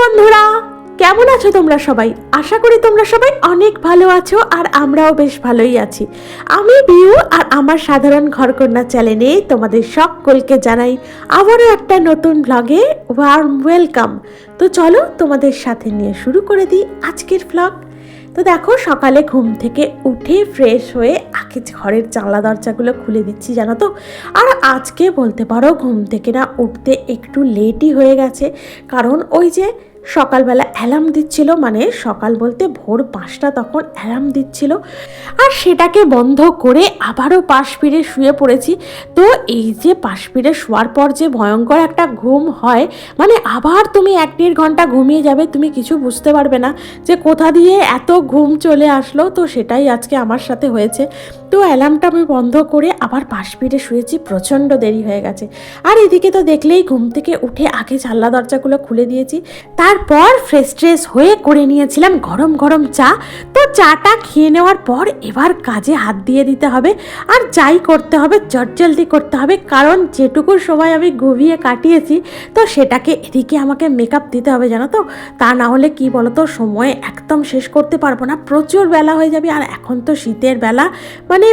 বন্ধুরা, কেমন আছো তোমরা সবাই? আশা করি তোমরা সবাই অনেক ভালো আছো আর আমরাও বেশ ভালোই আছি। আমি বিউ আর আমার সাধারণ ঘরকন্যা চ্যানেলে তোমাদের সকলকে জানাই আবারও একটা নতুন ব্লগে ওয়ার্ম ওয়েলকাম তো চলো তোমাদের সাথে নিয়ে শুরু করে দিই আজকের ব্লগ তো দেখো, সকালে ঘুম থেকে উঠে ফ্রেশ হয়ে আগে ঘরের জানলা দরজাগুলো খুলে দিচ্ছি, জানো তো? আর আজকে বলতে পারো, ঘুম থেকে না উঠতে একটু লেটই হয়ে গেছে। কারণ ওই যে সকালবেলা অ্যালার্ম দিচ্ছিল মানে সকাল বলতে ভোর পাঁচটা তখন অ্যালার্ম দিচ্ছিল। আর সেটাকে বন্ধ করে আবারও পাশ ফিরে শুয়ে পড়েছি। তো এই যে পাশ ফিরে শোয়ার পর যে ভয়ঙ্কর একটা ঘুম হয় মানে আবার তুমি এক দেড় ঘণ্টা ঘুমিয়ে যাবে, তুমি কিছু বুঝতে পারবে না যে কোথা দিয়ে এত ঘুম চলে আসলো, তো সেটাই আজকে আমার সাথে হয়েছে। তো অ্যালার্মটা আমি বন্ধ করে আবার পাশ ফিরে শুয়েছি, প্রচণ্ড দেরি হয়ে গেছে। আর এদিকে তো দেখলেই ঘুম থেকে উঠে আগে জানলা দরজাগুলো খুলে দিয়েছি, তারপর ফ্রেশ ট্রেশ হয়ে করে নিয়েছিলাম গরম গরম চা। তো চাটা খেয়ে নেওয়ার পর এবার কাজে হাত দিয়ে দিতে হবে, আর যাই করতে হবে জলদি করতে হবে, কারণ যেটুকু সময় আমি ঘুমিয়ে কাটিয়েছি, তো সেটাকে এদিকে আমাকে মেকআপ দিতে হবে জানো তো? তা না হলে কি বলতো, সময় একদম শেষ করতে পারব না, প্রচুর বেলা হয়ে যাবে আর এখন তো শীতের বেলা মানে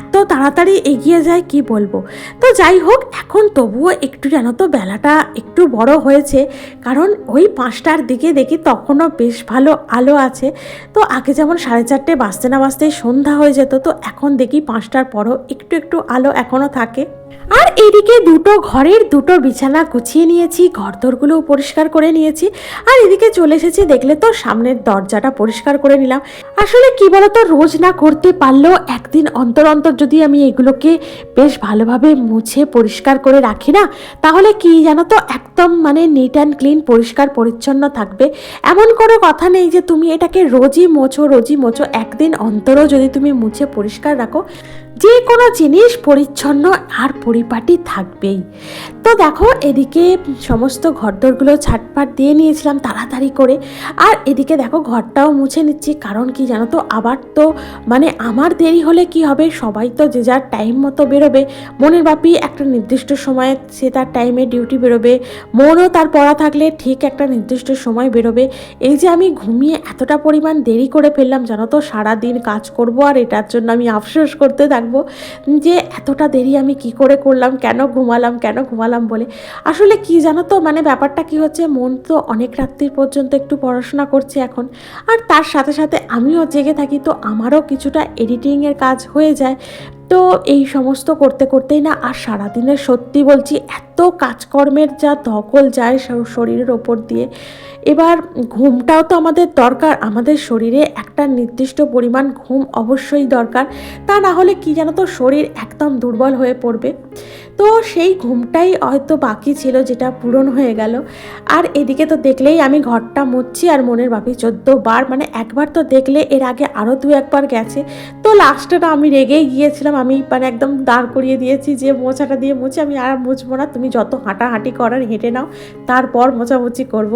এত তাড়াতাড়ি এগিয়ে যায় কি বলব? তো যাই হোক, এখন তবুও একটু জানো তো বেলাটা একটু বড় হয়েছে, কারণ ওই পাঁচটার দিকে দেখি তখনও বেশ ভালো আলো আছে। তো আগে যেমন সাড়ে চারটে বাজতে না বাজতেই সন্ধ্যা হয়ে যেত, তো এখন দেখি পাঁচটার পরও একটু একটু আলো এখনও থাকে। আর এদিকে দুটো ঘরের দুটো বিছানা গুছিয়ে নিয়েছি, ঘরদোরগুলোও পরিষ্কার করে নিয়েছি। আর এদিকে চলে এসেছি, দেখলে তো সামনের দরজাটা পরিষ্কার করে নিলাম। আসলে কি বলতো, রোজ না করতে পারলেও একদিন অন্তর অন্তর যদি আমি এগুলোকে বেশ ভালোভাবে মুছে পরিষ্কার করে রাখি না, তাহলে কি জানো তো একদম মানে নিট অ্যান্ড ক্লিন পরিষ্কার, পরিচ্ছন্ন থাকবে। এমন কোনো কথা নেই যে তুমি এটাকে রোজই মোছো রোজই মোছো, একদিন অন্তরও যদি তুমি মুছে পরিষ্কার রাখো যে কোনো জিনিস পরিচ্ছন্ন আর পরিপাটি থাকবেই। তো দেখো, এদিকে সমস্ত ঘরদোরগুলো ছাটপাট দিয়ে নিয়েছিলাম তাড়াতাড়ি করে। আর এদিকে দেখো, ঘরটাও মুছে নিচ্ছি। কারণ কি জানো তো, আবার তো মানে আমার দেরি হলে কি হবে? সবাই তো যে যার টাইম মতো বেরোবে। মনের বাপি একটা নির্দিষ্ট সময়ে সে তার টাইমে ডিউটি বেরোবে। মনও তার পড়া থাকলে ঠিক একটা নির্দিষ্ট সময় বেরোবে। এই যে আমি ঘুমিয়ে এতটা পরিমাণ দেরি করে ফেললাম জানো তো, সারাদিন কাজ করব আর এটার জন্য আমি আফসোস করতে থাকব। যে এতটা দেরি আমি কি করে করলাম, কেন ঘুমালাম কেন ঘুমালাম বলে। আসলে কি জানো তো মানে ব্যাপারটা কি হচ্ছে, মন তো অনেক রাত্রির পর্যন্ত একটু পড়াশোনা করছে এখন। আর তার সাথে সাথে আমিও জেগে থাকি, তো আমারও কিছুটা এডিটিংয়ের কাজ হয়ে যায়। তো এই সমস্ত করতে করতেই না, আর সারাদিনের সত্যি বলছি, এত কাজকর্মের যা ধকল যায় শরীরের ওপর দিয়ে। এবার ঘুমটাও তো আমাদের দরকার। আমাদের শরীরে একটা নির্দিষ্ট পরিমাণ ঘুম অবশ্যই দরকার। তা না হলে কি জানো তো শরীর একদম দুর্বল হয়ে পড়বে। তো সেই ঘুমটাই হয়তো বাকি ছিল, যেটা পূরণ হয়ে গেল। আর এদিকে তো দেখলেই আমি ঘরটা মুচ্ছি আর মনের বাপি চোদ্দ বার মানে একবার তো দেখলে এর আগে আরও দু একবার গেছে। তো লাস্টে না আমি রেগেই গিয়েছিলাম। আমি মানে একদম দাঁড় করিয়ে দিয়েছি যে মোছাটা দিয়ে মুছে আমি আর মুছবো না, তুমি যত হাঁটাহাঁটি করার হেঁটে নাও, তারপর মোছামুছি করব।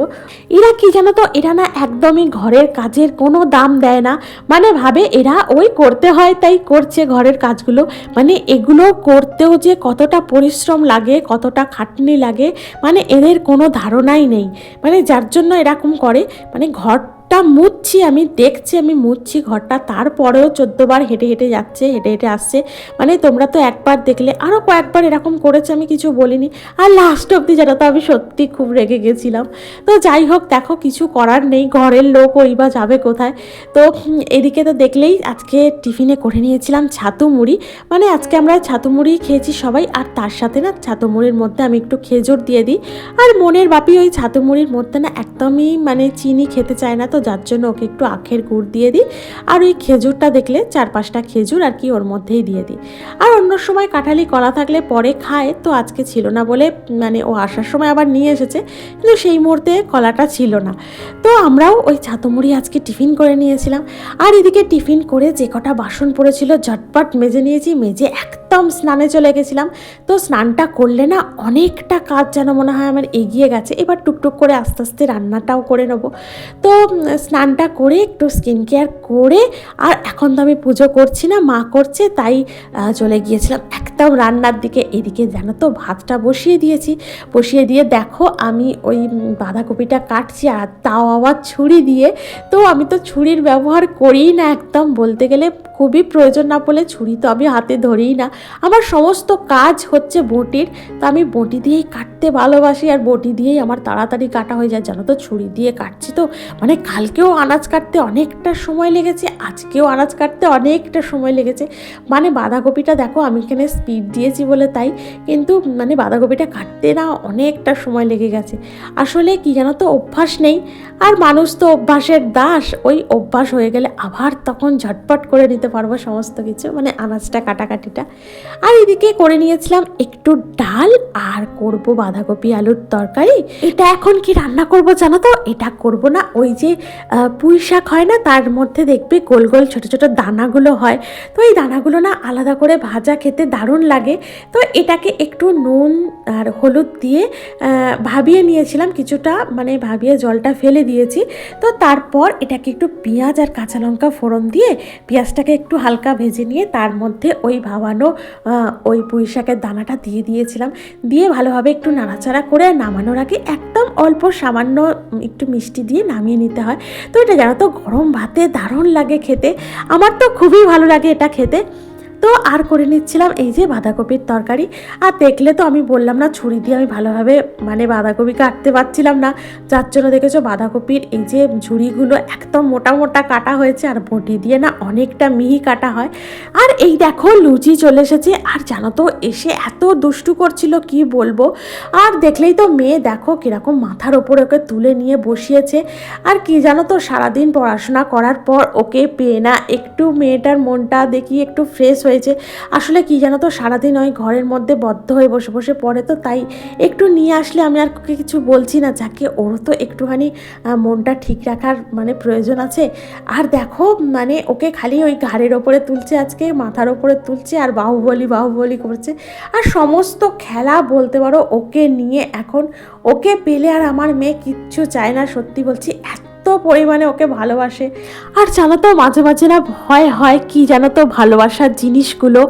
এরা কি জানো তো, এরা না একদমই ঘরের কাজের কোনো দাম দেয় না। মানে ভাবে এরা ওই করতে হয়, তাই করছে ঘরের কাজগুলো। মানে এগুলো করতেও যে কতটা পরিশ্রম লাগে, কতটা খাটনি লাগে মানে এদের কোনো ধারণাই নেই। মানে যার জন্য এরকম করে মানে ঘরটা মুছছি আমি দেখছি, আমি মুছছি ঘরটা। তারপরেও চোদ্দবার হেঁটে হেঁটে যাচ্ছে, হেঁটে হেঁটে আসছে। মানে তোমরা তো একবার দেখলে আরও কয়েকবার এরকম করেছে, আমি কিছু বলিনি। আর লাস্ট অবধি যেটা তো আমি সত্যি খুব রেগে গেছিলাম। তো যাই হোক, দেখো কিছু করার নেই, ঘরের লোক ওই বা যাবে কোথায়। তো এদিকে তো দেখলেই আজকে টিফিনে করে নিয়েছিলাম ছাতু মুড়ি। মানে আজকে আমরা ছাতু মুড়ি খেয়েছি সবাই, আর তার সাথে না ছাতু মুড়ির মধ্যে আমি একটু খেজুর দিয়ে দিই। আর মনের বাপি ওই ছাতু মুড়ির মধ্যে না একদমই মানে চিনি খেতে চায় না। তো যার জন্য ওকে একটু আখের গুড় দিয়ে দিই। আর ওই খেজুরটা দেখলে চার পাঁচটা খেজুর আর কি ওর মধ্যেই দিয়ে দিই। আর অন্য সময় কাঁঠালি কলা থাকলে পরে খায়, তো আজকে ছিল না বলে মানে ও আসার সময় আবার নিয়ে এসেছে, কিন্তু সেই মুহূর্তে কলাটা ছিল না। তো আমরাও ওই ছাতুমুড়ি আজকে টিফিন করে নিয়েছিলাম। আর এদিকে টিফিন করে যে কটা বাসন পড়েছিল ঝটপট মেজে নিয়েছি, মেজে একদম স্নানে চলে গেছিলাম। তো স্নানটা করলে না অনেকটা কাজ যেন মনে হয় আমার এগিয়ে গেছে। এবার টুকটুক করে আস্তে আস্তে রান্নাটাও করে নেব। তো স্নানটা করে একটু স্কিন কেয়ার করে, আর এখন তো আমি পুজো করছি না, মা করছে, তাই চলে গিয়েছিলাম। একদম রান্নার দিকে এদিকে জানো তো ভাতটা বসিয়ে দিয়েছি। বসিয়ে দিয়ে দেখো, আমি ওই বাঁধাকপিটা কাটছি আর তাও আবার ছুরি দিয়ে। তো আমি তো ছুরির ব্যবহার করি না একদম, বলতে গেলে খুবই প্রয়োজন না পড়লে ছুরি তো আমি হাতে ধরেই না। আমার সমস্ত কাজ হচ্ছে বটির, তো আমি বটি দিয়েই কাটতে ভালোবাসি আর বটি দিয়েই আমার তাড়াতাড়ি কাটা হয়ে যায়। জানো তো, ছুরি দিয়ে কাটছি তো মানে কালকেও আনাজ কাটতে অনেকটা সময় লেগেছে, আজকেও আনাজ কাটতে অনেকটা সময় লেগেছে। মানে বাঁধাকপিটা দেখো আমি এখানে স্পিড দিয়েছি বলে তাই, কিন্তু মানে বাঁধাকপিটা কাটতে না অনেকটা সময় লেগে গেছে। আসলে কি জানো তো, অভ্যাস নেই। আর মানুষ তো অভ্যাসের দাস, ওই অভ্যাস হয়ে গেলে আবার তখন ঝটপট করে নিতে পারব সমস্ত কিছু মানে আনাজটা, কাটাকাটিটা। আর এদিকে করে নিয়েছিলাম একটু ডাল, আর করব বাঁধাকপি আলুর তরকারি। এটা এখন কি রান্না করব জানো তো? এটা করব না, ওই যে পুঁই শাক হয় না, তার মধ্যে দেখবে গোল গোল ছোট ছোট দানাগুলো হয়। তো এই দানাগুলো না আলাদা করে ভাজা খেতে দারুণ লাগে। তো এটাকে একটু নুন আর হলুদ দিয়ে ভাবিয়ে নিয়েছিলাম কিছুটা মানে ভাবিয়ে জলটা ফেলে দিয়েছি। তো তারপর এটাকে একটু পেঁয়াজ আর কাঁচা লঙ্কা ফোড়ন দিয়ে, পেঁয়াজটাকে একটু হালকা ভেজে নিয়ে তার মধ্যে ওই ভাবানো ওই পুঁই শাকের দানাটা দিয়ে দিয়েছিলাম। দিয়ে ভালোভাবে একটু নাড়াচাড়া করে নামানোর আগে একদম অল্প সামান্য একটু মিষ্টি দিয়ে নামিয়ে নিতে হয়। তো এটা জানো তো, গরম ভাতে দারুণ লাগে খেতে। আমার তো খুবই ভালো লাগে এটা খেতে। তো আর করে নিচ্ছিলাম এই যে বাঁধাকপির তরকারি। আর দেখলে তো আমি বললাম না, ছুরি দিয়ে আমি ভালোভাবে মানে বাঁধাকপি কাটতে পারছিলাম না। যার জন্য দেখেছ বাঁধাকপির এই যে ঝুড়িগুলো একদম মোটা মোটা কাটা হয়েছে, আর বটি দিয়ে না অনেকটা মিহি কাটা হয়। আর এই দেখো লুচি চলে এসেছে, আর জানো তো এসে এত দুষ্টু করছিল, কি বলব? আর দেখলেই তো মেয়ে দেখো কীরকম মাথার ওপরে ওকে তুলে নিয়ে বসিয়েছে। আর কি জানো তো, সারাদিন পড়াশোনা করার পর ওকে পেয়ে না একটু মেয়েটার মনটা দেখি একটু ফ্রেশ হয়েছে। আসলে কি জানো তো, সারাদিন ওই ঘরের মধ্যে বদ্ধ হয়ে বসে বসে পড়ে তো, তাই একটু নিয়ে আসলে আমি আর কিছু বলছি না, যাকে ওরও তো একটুখানি মনটা ঠিক রাখার মানে প্রয়োজন আছে। আর দেখো মানে ওকে খালি ওই ঘাড়ের ওপরে তুলছে আজকে, মাথার ওপরে তুলছে, আর বাহুবলি বাহুবলি করছে। আর সমস্ত খেলা বলতে পারো, ওকে নিয়ে এখন, ওকে পেলে আর আমার মেয়ে কিচ্ছু চায় না, সত্যি বলছি, এত পরিমাণে ওকে ভালোবাসে। আর জানো তো, মাঝে মাঝে না ভয় হয় কি জানো তো ভালোবাসার জিনিসগুলো?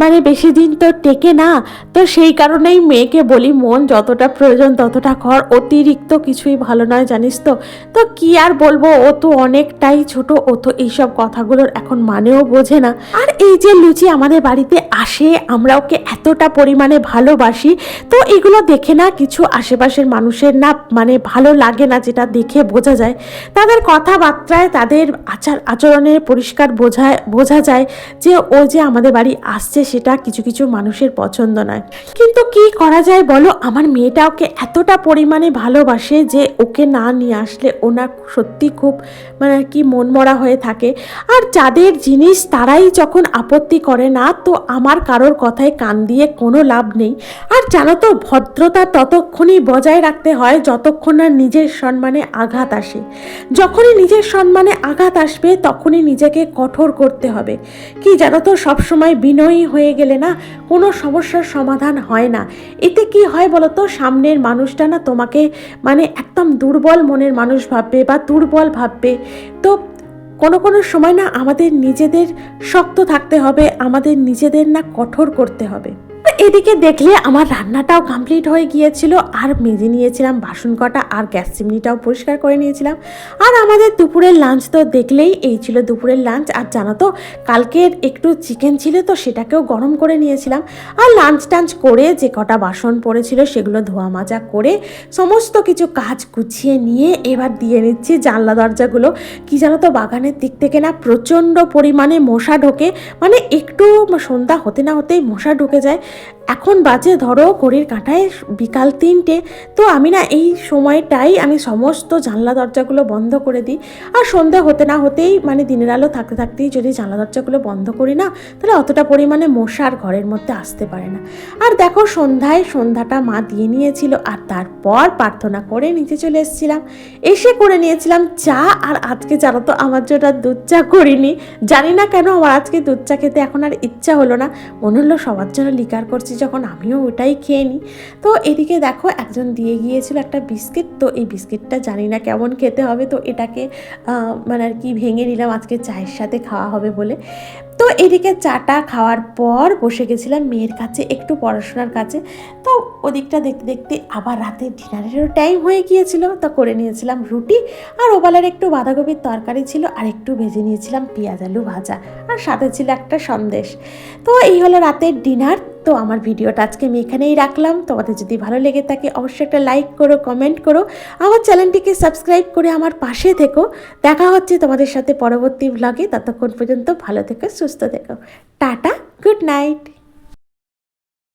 মানে বেশি দিন তো টেকে না, তো সেই কারণেই মেয়েকে বলি, মন যতটা প্রয়োজন ততটা কর, অতিরিক্ত কিছুই ভালো নয়, জানিস তো? তো কি আর বলব, ও তো অনেকটাই ছোট, ও তো এইসব কথাগুলোর এখন মানেও বোঝে না। আর এই যে লুচি আমাদের বাড়িতে আসে, আমরা ওকে এতটা পরিমাণে ভালোবাসি, তো এগুলো দেখে না কিছু আশেপাশের মানুষের না মানে ভালো লাগে না যেটা দেখে বোঝা যায়। তাদের কথাবার্তায়, তাদের আচার আচরণে পরিষ্কার বোঝায়, বোঝা যায় যে ও যে আমাদের বাড়ি আসছে সেটা কিছু কিছু মানুষের পছন্দ নয়। কিন্তু কি করা যায় বলো? আমার মেয়েটা ওকে এতটা পরিমাণে ভালোবাসে যে ওকে না নিয়ে আসলে ওনার সত্যি খুব মানে কি মনমরা হয়ে থাকে। আর যাদের জিনিস তারাই যখন আপত্তি করে না, তো আমার কারোর কথায় কান দিয়ে কোনো লাভ নেই। আর জানো তো, ভদ্রতা ততক্ষণই বজায় রাখতে হয় যতক্ষণ না নিজের সম্মানে আঘাত আসে। যখনই নিজের সম্মানে আঘাত আসবে, তখনই নিজেকে কঠোর করতে হবে। কি জানো তো সবসময় বিনয়ী হয়ে গেলে না কোনো সমস্যার সমাধান হয় না। এতে কি হয় বলো তো সামনের মানুষটা না তোমাকে মানে একদম দুর্বল মনের মানুষ ভাববে বা দুর্বল ভাববে। তো কোনো কোনো সময় না আমাদের নিজেদের শক্ত থাকতে হবে, আমাদের নিজেদের না কঠোর করতে হবে। এদিকে দেখলে আমার রান্নাটাও কমপ্লিট হয়ে গিয়েছিল, আর মেজে নিয়েছিলাম বাসন কটা, আর গ্যাস চিমনিটাও পরিষ্কার করে নিয়েছিলাম। আর আমাদের দুপুরের লাঞ্চ তো দেখলেই এই ছিল দুপুরের লাঞ্চ আর জানো তো, কালকের একটু চিকেন ছিল তো সেটাকেও গরম করে নিয়েছিলাম। আর লাঞ্চ টাঞ্চ করে যে কটা বাসন পড়েছিল সেগুলো ধোয়া মাজা করে সমস্ত কিছু কাজ গুছিয়ে নিয়ে এবার দিয়ে নিচ্ছি জানলা দরজাগুলো। কি জানো তো, বাগানের দিক থেকে না প্রচণ্ড পরিমাণে মশা ঢোকে মানে একটু সন্ধ্যা হতে না হতেই মশা ঢুকে যায়। এখন বাজে, ধরো ঘড়ির কাঁটায় বিকাল তিনটে, তো আমি না এই সময়টাই আমি সমস্ত জানলা দরজাগুলো বন্ধ করে দিই। আর সন্ধে হতে না হতেই মানে দিনের আলো থাকতে থাকতেই যদি জানলা দরজাগুলো বন্ধ করি না, তাহলে অতটা পরিমাণে মশা আর ঘরের মধ্যে আসতে পারে না। আর দেখো সন্ধ্যায় সন্ধ্যাটা মা দিয়ে নিয়েছিল, আর তারপর প্রার্থনা করে নিচে চলে এসেছিলাম। এসে করে নিয়েছিলাম চা, আর আজকে জানো তো আমার জন্য দুধ চা করিনি। জানি না কেন আমার আজকে দুধ চা খেতে এখন আর ইচ্ছা হলো না। মনে হলো সবার জন্য লিকার শেয়ার করছি যখন আমিও ওটাই খেয়ে নিই। তো এদিকে দেখো একজন দিয়ে গিয়েছিল একটা বিস্কিট। তো এই বিস্কিটটা জানি না কেমন খেতে হবে। তো এটাকে মানে আর কি ভেঙে নিলাম। আজকে চায়ের সাথে খাওয়া হবে বলে। তো এদিকে চাটা খাওয়ার পর বসে গেছিলাম মেয়ের কাছে, একটু পড়াশোনার কাছে। তো ওদিকটা দেখতে দেখতে আবার রাতে ডিনারেরও টাইম হয়ে গিয়েছিল। তো করে নিয়েছিলাম রুটি আর ওবেলার একটু বাঁধাকপির তরকারি ছিল আর একটু ভেজে নিয়েছিলাম পেঁয়াজ আলু ভাজা। আর সাথে ছিল একটা সন্দেশ। তো এই হলো রাতের ডিনার। তো আমার ভিডিওটা আজকে আমি এখানেই রাখলাম। তোমাদের যদি ভালো লেগে থাকে অবশ্যই একটা লাইক করো, কমেন্ট করো। আমার চ্যানেলটিকে সাবস্ক্রাইব করে আমার পাশে থেকো। দেখা হচ্ছে তোমাদের সাথে পরবর্তী ব্লগে ততক্ষণ পর্যন্ত ভালো থেকো, সুস্থ থেকো। Tata, good night.